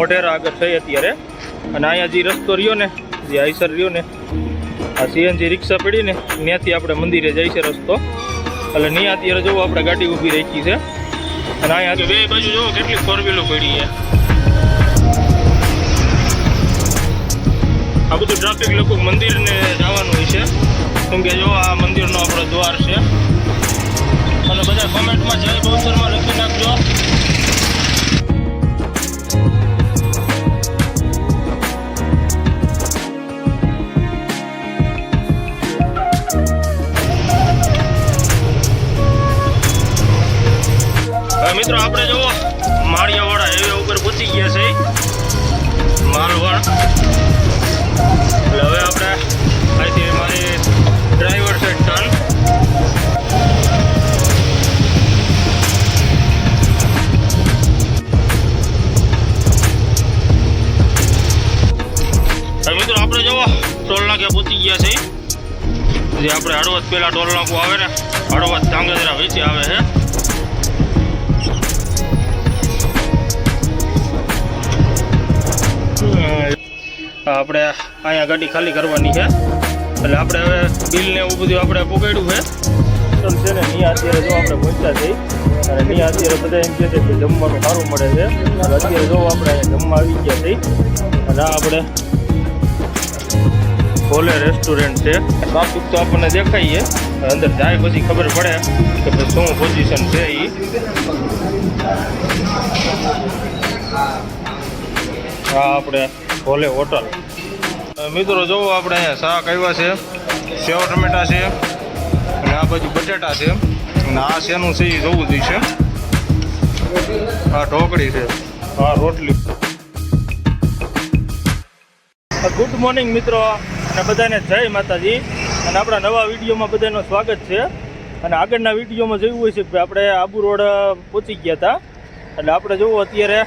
મોઢેરા આગળ થઈ અત્યારે. અને અહીંયા જે રસ્તો રહ્યો ને, જે આઈસર રહ્યો ને, આ સીએનજી રિક્ષા પડી ને, ત્યાંથી આપણે મંદિરે જાય છે રસ્તો. એટલે નહીં અત્યારે જોવો, આપણે ગાડી ઊભી રાખી છે. અને અહીંયા બે બાજુ જોવો, કેટલી ફોર વ્હીલો પડી છે. આ બધું ટ્રાફિક લોકો મંદિરને જવાનું હોય છે. કેમ કે જો, આ મંદિરનો આપણો દ્વાર છે. અને બધા કોમેન્ટમાં જય બહુચરમાં લખી નાખજો. મિત્રો આપણે જુઓ, માળિયાવાળા હાઈવે ઉપર પૂછી ગયા છે. માલવણ. એટલે હવે આપણે અહીંથી મારી ડ્રાઈવર છે ટર્ન મિત્રો આપણે જુઓ, ટોલ નાકે પૂછી ગયા છે. જે આપણે હળવદ પેલા ટોલ નાકું આવે ને, હળવદ ધાંગધ્રા વેચી આવે છે. આપણે અહીંયા ગાડી ખાલી કરવાની છે. એટલે આપણે હવે બિલ ને એવું બધું આપણે પોગાડ્યું છે. છે ને અહીંયા અત્યારે જો આપણે પહોંચ્યા થઈ અને અહીંયા અત્યારે બધા એમ કે જમવાનું સારું મળે છે. અત્યારે જો આપણે અહીંયા જમવા આવી ગયા થઈ અને આપણે ભોલે રેસ્ટોરન્ટ છે. ટ્રાફિક તો આપણને દેખાઈએ. અંદર જાય પછી ખબર પડે કે શું પોઝિશન છે એ હા આપણે ભોલે હોટલ. મિત્રો જોવો આપણે અહીંયા શાક આવ્યા છે સેવ ટમેટા છે અને આ બાજુ બટેટા છે. અને આ શેનું છે એ જોવું જોઈએ છે. આ ઢોકળી છે. આ રોટલી. ગુડ મોર્નિંગ મિત્રો. અને બધાને જય માતાજી. અને આપણા નવા વિડીયોમાં બધાનું સ્વાગત છે. અને આગળના વિડીયોમાં જોયું હોય છે કે આપણે આબુ રોડ પહોંચી ગયા હતા. એટલે આપણે જોવું અત્યારે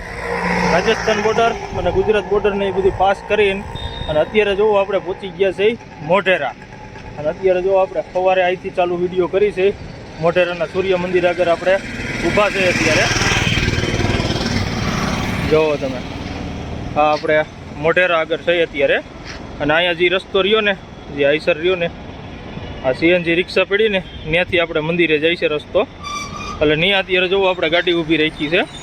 રાજસ્થાન બોર્ડર અને ગુજરાત બોર્ડરને એ બધું પાસ કરીને અને અત્યારે જોવો આપણે પહોંચી ગયા છે મોઢેરા. અને અત્યારે જો આપણે સવારે અહીંથી ચાલુ વીડિયો કરી છે. મોઢેરાના સૂર્ય મંદિર આગળ આપણે ઊભા છે અત્યારે. જોવો તમે. આ આપણે મોઢેરા આગળ છે અત્યારે. અને અહીંયા જે રસ્તો રહ્યો ને, જે આઈસર રહ્યો ને, આ સીએનજી રિક્ષા પડીને ત્યાંથી આપણે મંદિરે જાય છે રસ્તો. એટલે ત્યાં અત્યારે જોવો આપણે ગાડી ઊભી રાખી છે.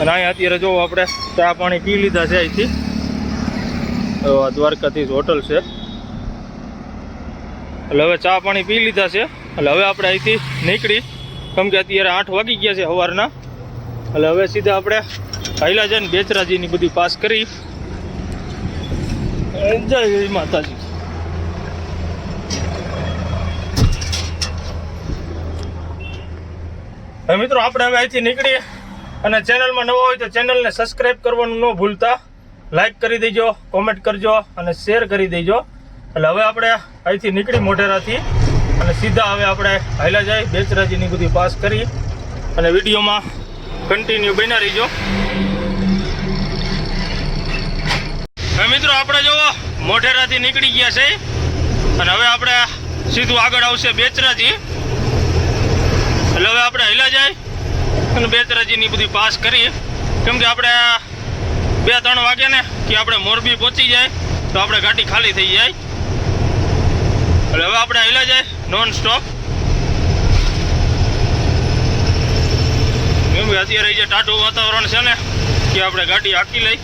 અને અહીંયા અત્યારે જોવો આપણે ચા પાણી પી લીધા છે અહીંથી. દ્વારકાધીશ હોટલ છે. એટલે હવે ચા પાણી પી લીધા છે. એટલે હવે આપણે અહીંથી નીકળી. કેમ કે અત્યારે આઠ વાગી ગયા છે સવારના. એટલે હવે સીધા આપણે હાઈલા જઈને બેચરાજીની બધી પાસ કરી. જય માતાજી. મિત્રો, આપણે હવે અહીંથી નીકળીએ. અને ચેનલમાં નવો હોય તો ચેનલને સબસ્ક્રાઈબ કરવાનું ન ભૂલતા. લાઈક કરી દેજો કોમેન્ટ કરજો અને શેર કરી દેજો. એટલે હવે આપણે અહીંથી નીકળી મોઢેરાથી અને સીધા હવે આપણે હાઈલા જાય, બેચરાજીની બધી પાસ કરી અને વિડીયોમાં કન્ટિન્યુ બન્યા રહીજો. મિત્રો આપણે જોવો મોઢેરાથી નીકળી ગયા છે અને હવે આપણે સીધું આગળ આવશે બેચરાજી. એટલે હવે આપણે હિલા જાય અને બેચરાજીની બધી પાસ કરીએ કેમ કે આપણે બે ત્રણ વાગે ને કે આપણે મોરબી પહોંચી જાય, તો આપણે ગાડી ખાલી થઈ જાય. એટલે હવે આપણે હેલા જાય નોન સ્ટોપ કે અત્યારે જે ટાઢું વાતાવરણ છે ને, કે આપણે ગાડી હાકી લઈ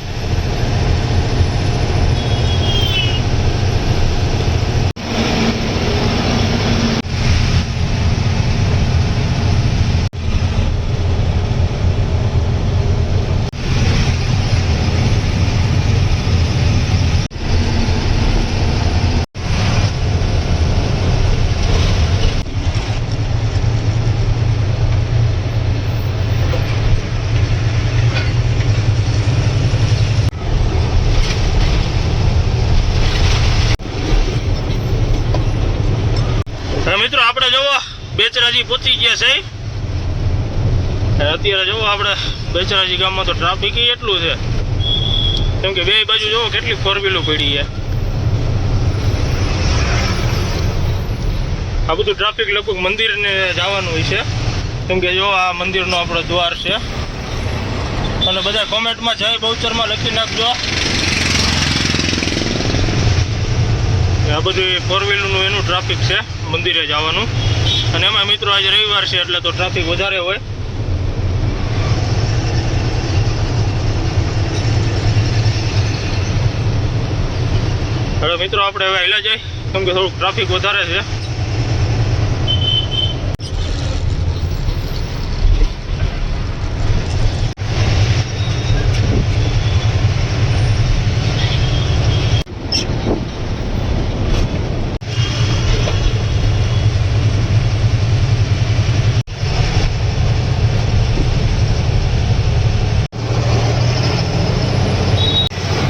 હવે મિત્રો આપણે જોવો બેચરાજી પહોંચી ગયા છે અને અત્યારે જોવો આપણે બેચરાજી ગામમાં તો ટ્રાફિક એટલું છે. કેમ કે બે બાજુ જોવો કેટલી ફોર વ્હીલો પડી છે. આ બધું ટ્રાફિક લગભગ મંદિરને જવાનું હોય છે. કેમ કે જો આ મંદિરનો આપણો દ્વાર છે. અને બધા કોમેન્ટમાં જય બહુચરમાં લખી નાખજો. આ બધું ફોર વ્હીલરનું એનું ટ્રાફિક છે, મંદિરે જવાનું. અને એમાં મિત્રો આજે રવિવાર છે, એટલે તો ટ્રાફિક વધારે હોય. હવે મિત્રો આપણે હવે હેલા જાય. કેમ કે થોડુંક ટ્રાફિક વધારે છે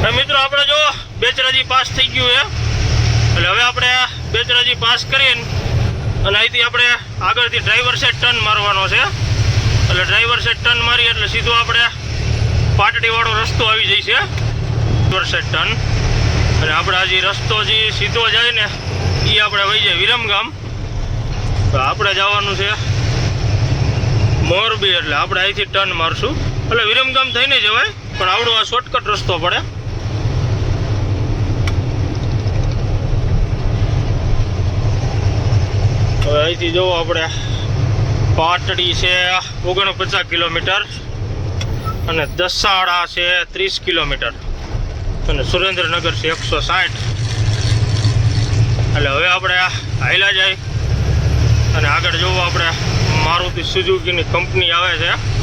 હવે મિત્રો આપણે જો બેચરાજી પાસ થઈ ગયું છે. એટલે હવે આપણે બેચરાજી પાસ કરીને અને અહીંથી આપણે આગળથી ડ્રાઈવર સેટ ટર્ન મારવાનો છે. એટલે ડ્રાઈવર સેટ ટર્ન મારી એટલે સીધો આપણે પાટડીવાળો રસ્તો આવી જાય છે. ડ્રાઈવર સેટ ટર્ન અને આપણે આજે રસ્તો જે સીધો જાય ને એ આપણે વહી જાય વિરમગામ. તો આપણે જવાનું છે મોરબી એટલે આપણે અહીંથી ટર્ન મારશું. એટલે વિરમગામ થઈને જવાય, પણ આવડો આ શોર્ટકટ રસ્તો પડે. અહીંથી જુઓ આપણે. પાટડી છે ઓગણપચાસ કિલોમીટર અને દસાડા છે ત્રીસ કિલોમીટર. અને સુરેન્દ્રનગર છે એકસો સાઠ. એટલે હવે આપણે હાઈલા જાય. અને આગળ જોવો આપણે, મારુતિ સુઝુકીની કંપની આવે છે.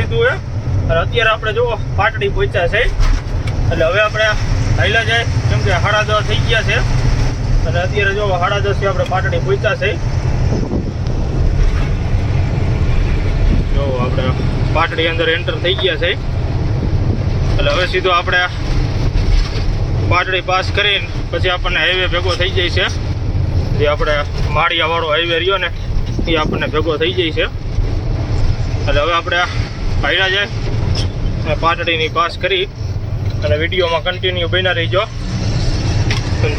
લીધું છે અને અત્યારે આપણે જુઓ, પાટડી પહોંચ્યા છે. એટલે હવે આપણે હાઈલા જાય, કેમ કે સાડા દસ થઈ ગયા છે. અને અત્યારે જો સાડા દસે આપણે પાટડી પહોંચ્યા છે. જો આપણે પાટડી અંદર એન્ટર થઈ ગયા છે. એટલે હવે સીધો આપણે પાટડી પાસ કરીને પછી આપણને હાઈવે ભેગો થઈ જાય છે. જે આપણે માળિયાવાળો હાઈવે રહ્યો ને, એ આપણને ભેગો થઈ જાય છે. એટલે હવે આપણે હાઈલા જાય અને પાટડીની પાસ કરી અને વિડીયોમાં કન્ટિન્યુ બન્યા રહીજો.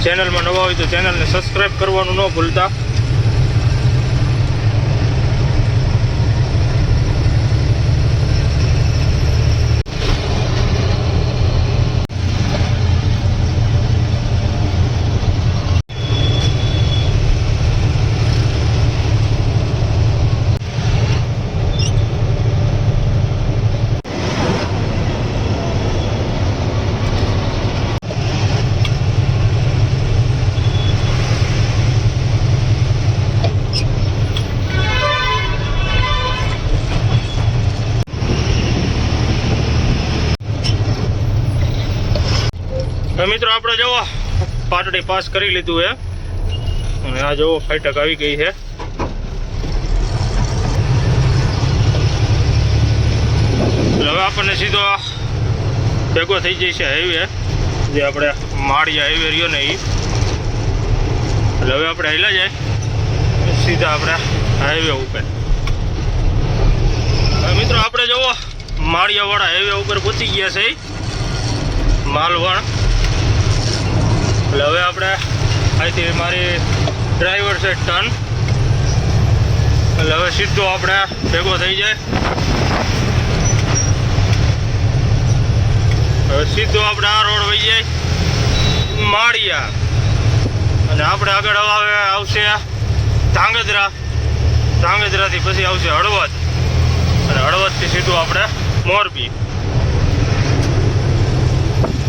ચેનલમાં નવા હોય તો ચેનલને સબસ્ક્રાઈબ કરવાનું ન ભૂલતા હવે મિત્રો આપણે જુઓ પાટડી પાસ કરી લીધું છે અને આ જુઓ ફાઈટક આવી ગઈ છે હવે આપણને સીધો ભેગો થઈ છે હાઈવે જે આપણે માળીયા હાઈવે રહ્યો ને એ એટલે હવે આપણે હેલા જાય. સીધા આપણે હાઈવે ઉપર. મિત્રો, આપણે જુઓ, માળિયાવાળા હાઈવે ઉપર પહોંચી ગયા છે માલવણ. એટલે હવે આપણે અહીંથી મારી ડ્રાઈવર છે ટર્ન એટલે હવે સીધો આપણે ભેગો થઈ જાય. હવે સીધો આપણે આ રોડ વહી જાય. માળિયા. અને આપણે આગળ હવે આવશે ધાંગધ્રા. ધાંગધ્રાથી પછી આવશે હળવદ. અને હળવદથી સીધું આપણે મોરબી.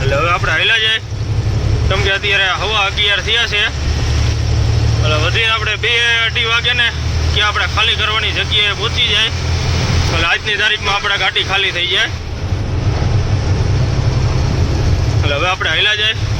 એટલે હવે આપણે હાલ્યા જાય. કેમ કે અત્યારે હવા અગિયાર થયા છે. એટલે વધીને આપણે બે અઢી વાગે ને કે આપણે ખાલી કરવાની જગ્યાએ પહોંચી જાય. એટલે આજની તારીખમાં આપણે ગાડી ખાલી થઈ જાય. એટલે હવે આપણે હેલા જાય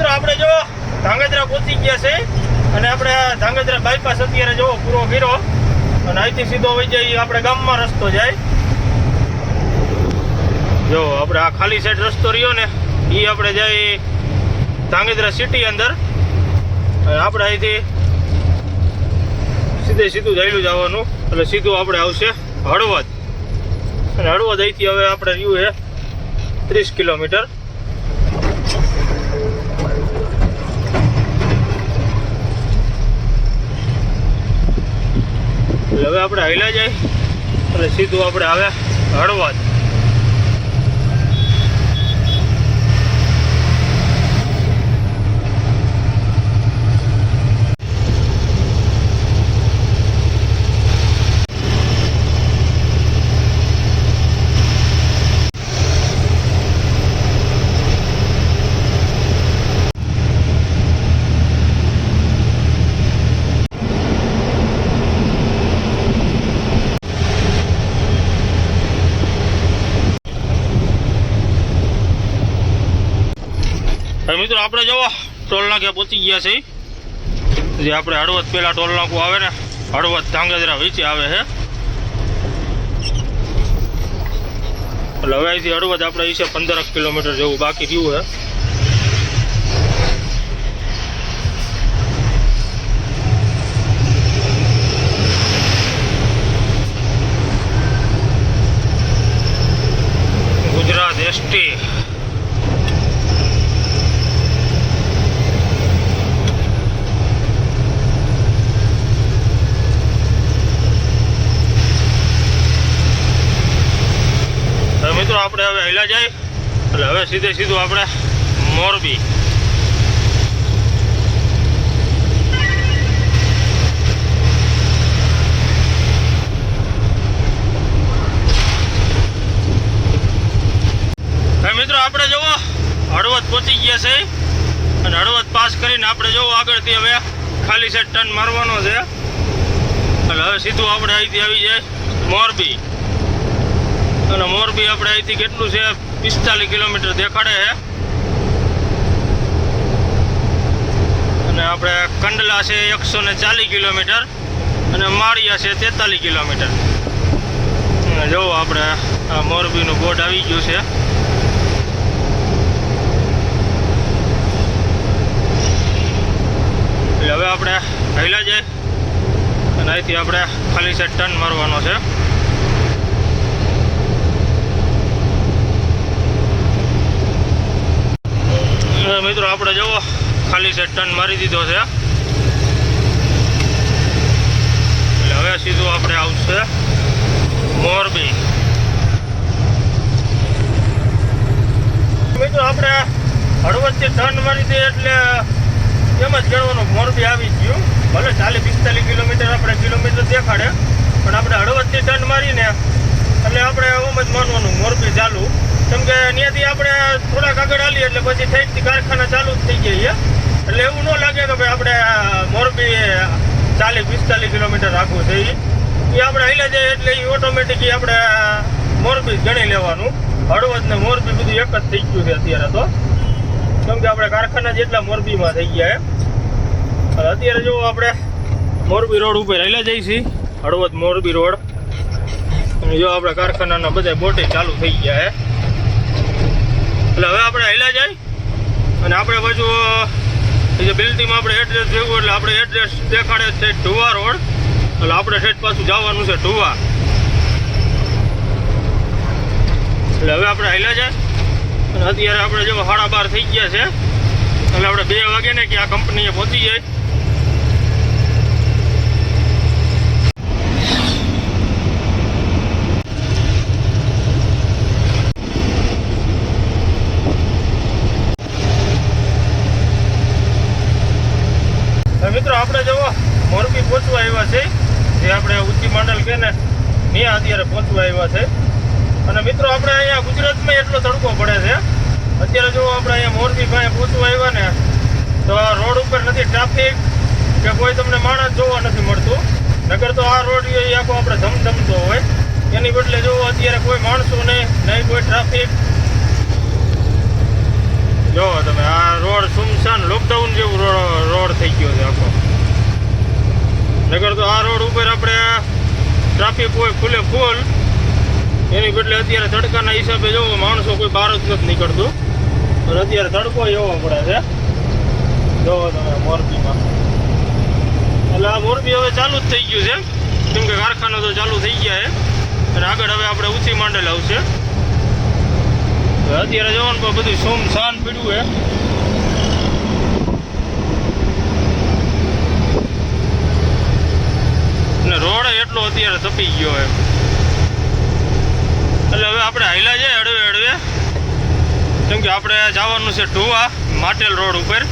મિત્રો આપણે જો ધાંગધ્રા પહોંચી ગયા છે અને આપણે આ ધાંગધ્રા બાયપાસ અત્યારે જો પૂરો કર્યો અને અહીંથી આપણે ગામમાં રસ્તો જાય. જો, આપણે આ ખાલી સાઈડ રસ્તો રહ્યો ને એ આપણે જાય ધાંગધ્રા સિટી અંદર. આપણે અહીંથી સીધે સીધું જઈલું જવાનું એટલે સીધું આપણે આવશે હળવદ. અને હળવદ અહીંથી હવે આપણે રહ્યું છે ત્રીસ કિલોમીટર. હવે આપણે હૈલા જાય અને સીધું આપણે આવે હળવદ હવે મિત્રો, આપણે જવો, ટોલ નાકે પહોંચી ગયા છે જે આપણે હળવદ પહેલાં ટોલ નાકું આવે ને, હળવદ ધાંગધ્રા વચ્ચે આવે છે. એટલે હવે અહીંથી હળવદ આપણે છે પંદર કિલોમીટર જેવું બાકી રહ્યું છે ગુજરાત એસટી હવે મિત્રો હવે જાય, એટલે હવે સીધે સીધું આપણે મોરબી. મિત્રો આપણે જુઓ, હળવદ પહોંચી ગયા છે. અને હળવદ પાસ કરીને આપણે જુઓ આગળથી હવે ખાલી સેટ ટર્ન મારવાનો છે. એટલે હવે સીધું આપણે અહીંથી આવી જાય મોરબી. અને મોરબી આપણે અહીંથી કેટલું છે? પિસ્તાલીસ કિલોમીટર દેખાડે છે. અને આપણે કંડલા છે એકસો ને ચાલીસ કિલોમીટર અને માળિયા છે તેતાલીસ કિલોમીટર. અને જો આપણે આ મોરબીનું બોર્ડ આવી ગયું છે. એટલે હવે આપણે હાલ્યા જાય અને અહીંથી આપણે ખાલી સાઈડ ટર્ન મારવાનો છે. મિત્રો આપણે જુઓ, ખાલી સેટ ટર્ન મારી દીધો છે. એટલે હવે સીધું આપણે આવશે મોરબી. મિત્રો આપણે હળવદથી ટર્ન મારી દઈએ એટલે એમ જ ગણવાનું, મોરબી આવી ગયું. ભલે ચાલીસ, પિસ્તાલીસ કિલોમીટર આપણે કિલોમીટર દેખાડે, પણ આપણે હળવદથી ટર્ન મારીને, એટલે આપણે એમ જ માનવાનું, મોરબી ચાલુ. કેમ કે ત્યાંથી આપણે થોડાક આગળ હાલીએ એટલે પછી ઠેકથી કારખાના ચાલુ જ થઈ જઈએ એટલે એવું ન લાગે કે ભાઈ આપણે મોરબી ચાલીસ, પિસ્તાલીસ કિલોમીટર રાખવું છે એ આપણે હાલ્યા જાય એટલે એ ઓટોમેટિક આપણે મોરબી ગણી લેવાનું. હળવદ ને મોરબી બધું એક જ થઈ ગયું છે અત્યારે તો. કેમ કે આપણે કારખાના જેટલા મોરબીમાં થઈ ગયા એમ. અત્યારે જો આપણે મોરબી રોડ ઉપર હાલ્યા જઈએ છીએ. હળવદ મોરબી રોડ. જો આપણે કારખાનાના બધા બોટે ચાલુ થઈ ગયા છે એટલે હવે આપણે હાલ્યા જાય. અને આપણે એ જે બિલ્ડિંગમાં આપણે એડ્રેસ જોયું એટલે આપણે એડ્રેસ દેખાડે છે ઢુવા રોડ. એટલે આપણે ઠેઠ પાછું જવાનું છે ઢુવા એટલે હવે આપણે હાલ્યા જાય. અને અત્યારે આપણે જો સાડા બાર થઈ ગયા છે. એટલે આપણે બે વાગે ને કે આ કંપનીએ પહોંચી જાય. મિત્રો, આપણે જો મોરબી પહોંચવા આવ્યા છે જે આપણે ઊંચી માંડલ કે ને ત્યાં અત્યારે પહોંચવા આવ્યા છે. અને મિત્રો, આપણે અહીંયા ગુજરાતમાં એટલો તડકો પડે છે. અત્યારે જો આપણે અહીંયા મોરબી ભાઈ પહોંચવા આવ્યા ને, તો આ રોડ ઉપર નથી ટ્રાફિક કે કોઈ તમને માણસ જોવા નથી મળતું. નગર તો આ રોડ આખો આપણે ધમધમતો હોય. એની બદલે જો અત્યારે કોઈ માણસો નહીં નહીં કોઈ ટ્રાફિક જો તમે આ રોડ સુમસાન લોકડાઉન જેવું રોડ થઈ ગયો છે આખો. નગર તો આ રોડ ઉપર આપણે ટ્રાફિક હોય ફૂલે ફૂલ, એની બદલે અત્યારે તડકાના હિસાબે જોવો માણસો કોઈ બહાર જ નથી નીકળતું. અને અત્યારે તડકો એવો પડે છે. જોવો તમે મોરબીમાં. એટલે આ મોરબી હવે ચાલુ જ થઈ ગયું છે. કેમ કે કારખાના તો ચાલુ થઈ ગયા છે. અને આગળ હવે આપણે ઊંચી માંડેલ આવશે. અત્યારે જવાનું પણ બધું સોમ શાન પીડ્યું હે રોડ એટલો અત્યારે તપી ગયો એમ. એટલે હવે આપણે હાઈલા જાય હળવે હળવે. કેમ કે આપણે જવાનું છે ઢુવા, માટેલ રોડ ઉપર.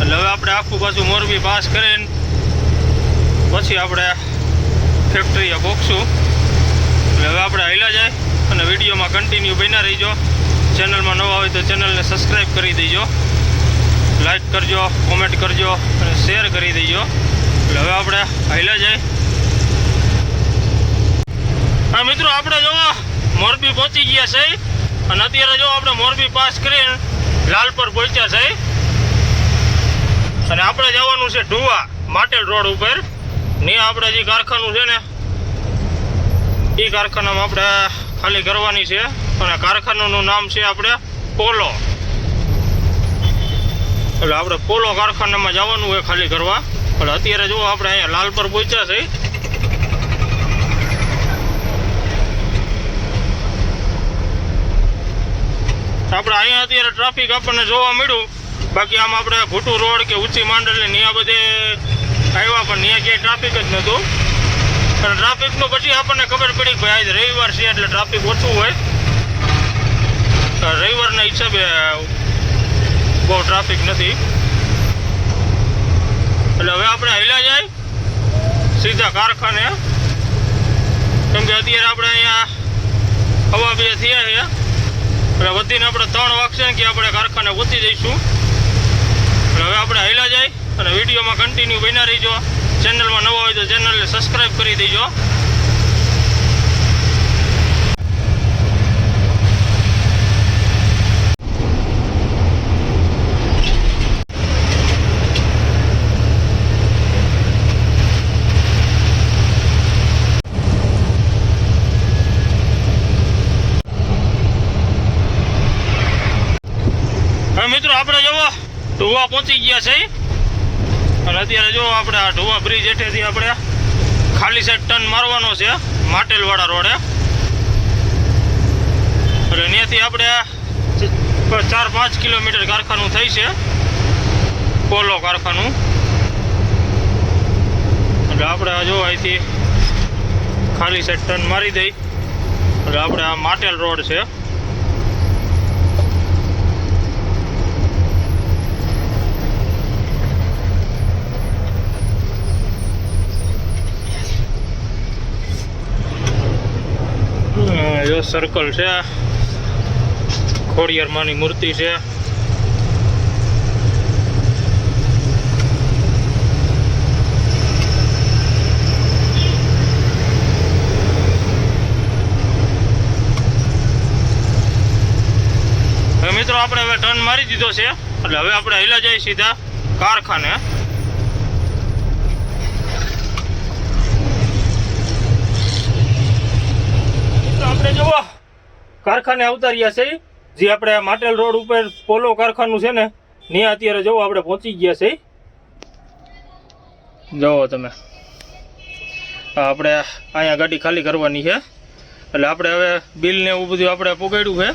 એટલે હવે આપણે આખું પાછું મોરબી પાસ કરીને પછી આપણે ફેક્ટરીએ પહોંચશું એટલે હવે આપણે હાઈલા જાય. અને વિડીયોમાં કન્ટિન્યુ બન્યા રહીજો. ચેનલમાં નવા હોય તો ચેનલને સબસ્ક્રાઈબ કરી દેજો. લાઈક કરજો કોમેન્ટ કરજો અને શેર કરી દેજો. એટલે હવે આપણે હાઈલા જાય. હા, મિત્રો, આપણે જોવો મોરબી પહોંચી ગયા છે. અને અત્યારે જો આપણે મોરબી પાસ કરીને લાલપર પહોંચ્યા છે. અને આપણે જવાનું છે ઢુવા માટેલ રોડ ઉપર. ને આપણે જે કારખાનું છે ને, એ કારખાનામાં આપણે ખાલી કરવાની છે. અને કારખાનાનું નામ છે આપણે પોલો. એટલે આપણે પોલો કારખાનામાં જવાનું હોય ખાલી કરવા. એટલે અત્યારે જો આપણે અહીંયા લાલ પર પહોંચ્યા છે. આપણે અહીંયા અત્યારે ટ્રાફિક આપણને જોવા મળ્યું. બાકી આમ આપણે ભૂટુ રોડ કે ઊંચી માંડલ ને ત્યાં બધે આવ્યા પણ ત્યાં ક્યાંય ટ્રાફિક જ નહોતું. અને ટ્રાફિકનું પછી આપણને ખબર પડી કે આજ રવિવાર છે એટલે ટ્રાફિક ઓછું હોય. રવિવારના હિસાબે બહુ ટ્રાફિક નથી. એટલે હવે આપણે હેલા જાય સીધા કારખાને. કેમ કે અત્યારે આપણે અહીંયા હવા બે થયા છે. એટલે વધીને આપણે ત્રણ વાગશે કે આપણે કારખાને પહોંચી જઈશું. એટલે હવે આપણે હેલા જાય અને વિડીયોમાં કન્ટિન્યુ બન્યા રહીજો. ચેનલમાં નવા હોય તો ચેનલને સબસ્ક્રાઈબ કરી દેજો. મિત્રો, આપણે જવો ઢુવા પહોંચી ગયા છે. અને અત્યારે જો આપણે આ ઢોવા બ્રિજ હેઠેથી આપણે ખાલી સાઈડ ટર્ન મારવાનો છે માટેલવાળા રોડે. એટલે ત્યાંથી આપણે ચાર પાંચ કિલોમીટર કારખાનું થઈ છે, પોલો કારખાનું. એટલે આપણે જો અહીંથી ખાલી સાઈડ ટર્ન મારી દઈ. એટલે આપણે આ માટેલ રોડ છે. જો સર્કલ છે ખોડિયારમાંની મૂર્તિ છે મિત્રો, આપણે હવે ટર્ન મારી દીધો છે. એટલે હવે આપણે હેલા જઈએ સીધા કારખાને. આપણે જુઓ, કારખાને આવતા છે. જે આપણે માટેલ રોડ ઉપર પોલો કારખાનું છે ને, ત્યાં અત્યારે જુઓ, આપણે પહોંચી ગયા છે. જુઓ તમે. આપણે અહીંયા ગાડી ખાલી કરવાની છે. એટલે આપણે હવે બિલ ને એવું બધું આપણે પોગાડ્યું છે.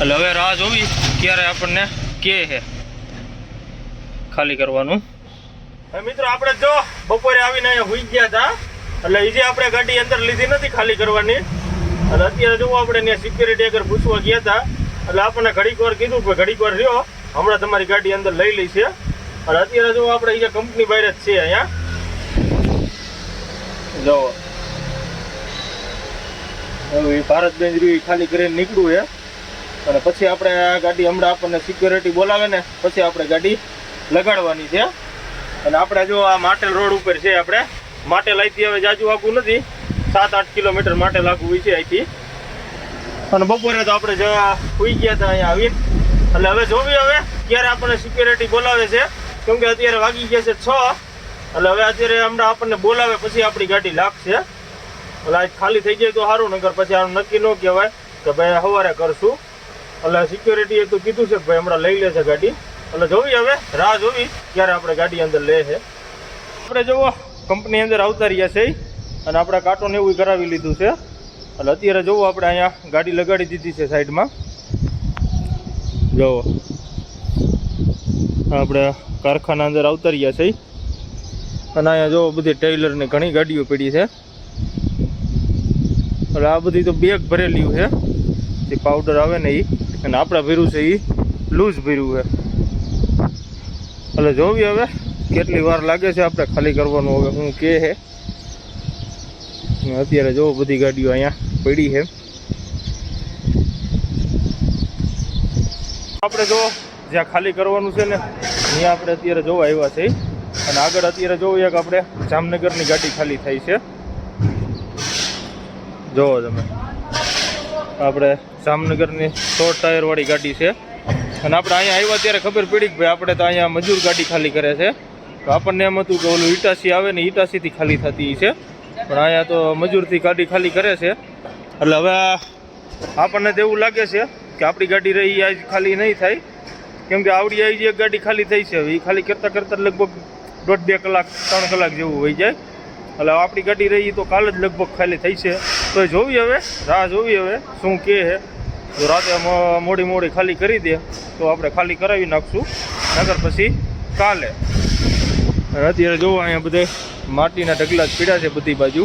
એટલે હવે રાહ જોવી ક્યારે આપણને કે છે. ખાલી કરવાનું. મિત્રો આપણે જો બપોરે આવીને અહીંયા હોઈ ગયા હતા. એટલે એ જે આપણે ગાડી અંદર લીધી નથી ખાલી કરવાની. અને અત્યારે જો આપણે ત્યાં સિક્યુરિટી આગળ પૂછવા ગયા હતા, એટલે આપણને ઘડીક વાર કીધું કે ઘડીક વાર રહ્યો, હમણાં તમારી ગાડી અંદર લઈ લઈ છે. અને અત્યારે જો આપણે અહીંયા કંપની બહાર જ છે અહીંયા. જો. હવે એ ભારત બેન રહ્યું, એ ખાલી કરીને નીકળવું છે. અને પછી આપણે આ ગાડી હમણાં આપણને સિક્યોરિટી બોલાવે ને, પછી આપણે ગાડી લગાડવાની છે. અને આપણે જો આ માટેલ રોડ ઉપર છે આપણે, માટેલ અહીંથી હવે જાજુ આપવું નથી. સાત આઠ કિલોમીટર માટે લાગુ હોય છે અહીંથી. અને બપોરે તો આપણે જયા હોઈ ગયા હતા અહીંયા આવી એટલે હવે જોવી હવે ક્યારે આપણને સિક્યોરિટી બોલાવે છે. કેમ કે અત્યારે વાગી ગયા છે છ. એટલે હવે અત્યારે હમણાં આપણને બોલાવે પછી આપણી ગાડી લાગશે. એટલે આજ ખાલી થઈ જાય તો સારું નગર પછી આનું નક્કી ન કહેવાય કે ભાઈ સવારે કરશું. એટલે સિક્યોરિટીએ તો કીધું છે કે ભાઈ હમણાં લઈ લેશે ગાડી. એટલે જોવી હવે, રાહ જોવી ક્યારે આપણે ગાડી અંદર લે છે. આપણે જુઓ કંપની અંદર આવતા રહ્યા છે. અને આપણે કાંટોને એવું કરાવી લીધું છે. એટલે અત્યારે જોવો આપણે અહીંયા ગાડી લગાડી દીધી છે સાઈડમાં. જોવો. આપણે કારખાના અંદર આવતા છે. અને અહીંયા જોવો બધી ટેલરની ઘણી ગાડીઓ પડી છે. એટલે આ બધી તો બેગ ભરેલી છે. જે પાવડર આવે ને એ અને આપણે ભર્યું છે એ લૂઝ ભર્યું છે. એટલે જોવી હવે કેટલી વાર લાગે છે આપણે ખાલી કરવાનું, હવે હું કે છે અત્યારે જો બધી ગાડીઓ અહીંયા પડી છે. આપણે જો જ્યાં ખાલી કરવાનું છે ને અહીંયા આપણે અત્યારે જોવા આવ્યા છે અને આગળ અત્યારે જોવું કે આપણે જામનગરની ગાડી ખાલી થઈ છે. જોવો તમે. આપણે જામનગરની સો ટાયરવાળી ગાડી છે. અને આપણે અહીંયા આવ્યા ત્યારે ખબર પડી કે ભાઈ આપણે તો અહીંયા મજૂર ગાડી ખાલી કરે છે. તો આપણને એમ હતું કે ઓલું ઈટાસી આવે ને ઈટાસીથી ખાલી થતી છે. પણ અહીંયા તો મજૂરથી ગાડી ખાલી કરે છે. એટલે હવે આપણને તો એવું લાગે છે કે આપણી ગાડી રહી આજ ખાલી નહીં થાય. કેમ કે આવડી આવી એક ગાડી ખાલી થઈ છે, હવે એ ખાલી કરતાં કરતાં લગભગ દોઢ બે કલાક, ત્રણ કલાક જેવું હોઈ જાય. એટલે આપણી ગાડી રહી તો કાલ જ લગભગ ખાલી થઈ છે. તો જોવી હવે, રાહ જોવી હવે, શું કે છે. જો રાતે મોડી મોડી ખાલી કરી દે, તો આપણે ખાલી કરાવી નાખશું. નગર પછી કાલે અને અત્યારે જોવો, અહીંયા બધે માટીના ઢગલા જ પીડા છે બધી બાજુ.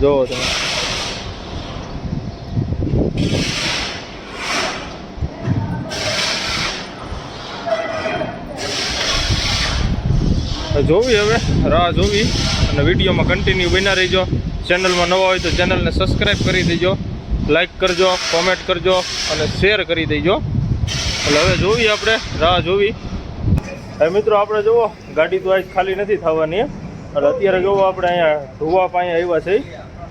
જોવો તમે. જોવી હવે, રાહ જોવી. અને વિડીયોમાં કન્ટિન્યુ બન્યા રહીજો. ચેનલમાં નવા હોય તો ચેનલને સબસ્ક્રાઈબ કરી દેજો. લાઈક કરજો કોમેન્ટ કરજો અને શેર કરી દેજો. એટલે હવે જોવી આપણે, રાહ જોવી. હવે મિત્રો આપણે જુઓ, ગાડી તો આજ ખાલી નથી થવાની એટલે અત્યારે જોવો આપણે અહીંયા ધોવા પાસે આવ્યા છે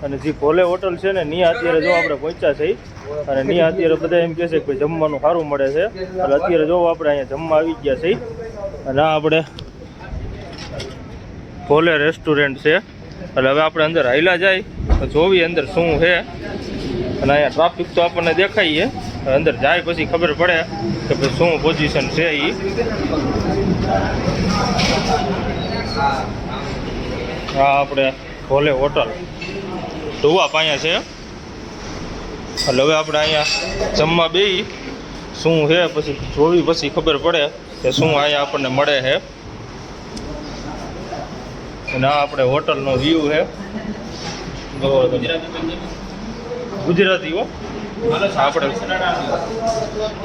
અને જે ભોલે હોટલ છે ને ત્યાં અત્યારે જો આપણે પહોંચ્યા છે અને ત્યાં અત્યારે બધા એમ કહે છે કે જમવાનું સારું મળે છે. એટલે અત્યારે જો આપણે અહીંયા જમવા આવી ગયા છે અને આ આપણે ભોલે રેસ્ટોરન્ટ છે. એટલે હવે આપણે અંદર હાઈલા જાય, તો જોવી અંદર શું છે. અને અહીંયા ટ્રાફિક તો આપણને દેખાય છે અંદર જાય પછી ખબર પડે કે ભાઈ શું પોઝિશન છે એ આ આપણે ભોલે હોટલ ધોવા પાયા છે. એટલે હવે આપણે અહીંયા જમવા બેસી શું છે પછી જોવી પછી ખબર પડે કે શું અહીંયા આપણને મળે છે. અને આ આપણે હોટલનો વ્યૂ છે. જોવો તમે. ગુજરાતી હો આપણે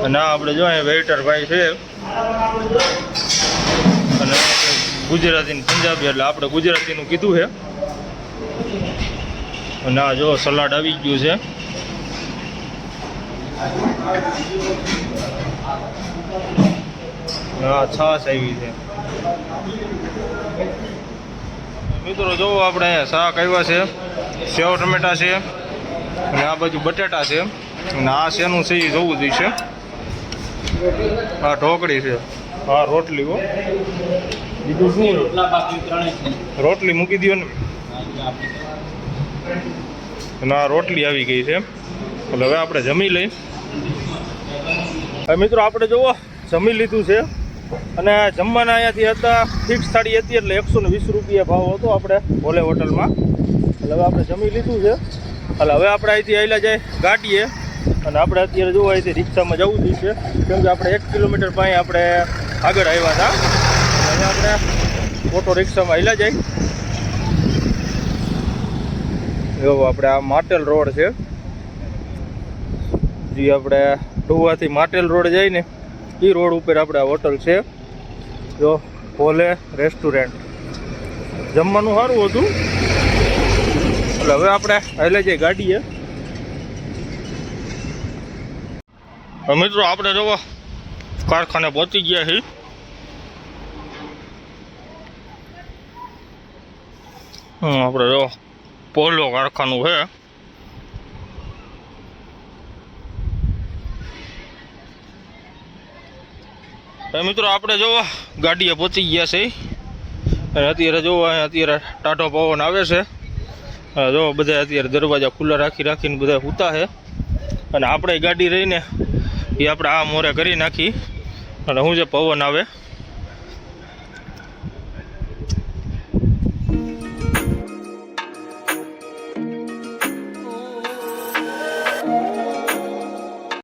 અને આપણે જો અહીંયા વેઇટર ભાઈ છે. અને ગુજરાતી પંજાબી એટલે આપણે ગુજરાતીનું કીધું છે. અને આ જો સલાડ આવી ગયું છે. હા છાશ આવી છે. મિત્રો જોવો આપણે શાક આવ્યા છે સેવ ટમેટા છે અને આ બાજુ બટેટા છે. અને આ શેનું છે એ જોવું જોઈશે હા ઢોકળી છે. હા રોટલી હો. બીજું શું રોટલા છે. મૂકી દો ને. અને આ ના રોટલી આવી ગઈ છે. એટલે હવે આપણે જમી લઈ હવે મિત્રો આપણે જુઓ જમી લીધું છે. અને જમવાના અહીંયાથી હતા ફિક્સ થાળી હતી એટલે એકસો ને વીસ રૂપિયા ભાવ હતો આપણે ભોલે હોટલમાં. એટલે હવે આપણે જમી લીધું છે. એટલે હવે આપણે અહીંથી આવેલા જાય ગાડીએ. અને આપણે અત્યારે જોવા અહીંથી રિક્ષામાં જવું જોઈએ કેમ કે આપણે એક કિલોમીટર પાસે આપણે આગળ આવ્યા હતા. અને આપણે ઓટો રિક્ષામાં આવેલા જાય. એવો આપણે આ માટેલ રોડ છે. જે આપણે ટુવાથી માટેલ રોડ જાય ને એ રોડ ઉપર આપણે હોટલ છે. જો ભોલે રેસ્ટોરન્ટ. જમવાનું સારું હતું. એટલે હવે આપણે એટલે જે ગાડીએ છે મિત્રો આપણે જોવો, કારખાને પહોંચી ગયા છીએ આપણે જો પોલો કારખાનું છે મિત્રો આપણે જોવો, ગાડીએ પહોંચી ગયા છે. અને અત્યારે જોવો અત્યારે ટાટો પવન આવે છે. જો, બધા અત્યારે દરવાજા ખુલ્લા રાખી રાખીને બધા સૂતા છે અને આપણે ગાડી રહીને એ આપણે આ મોરે કરી નાખી. અને હું જે પવન આવે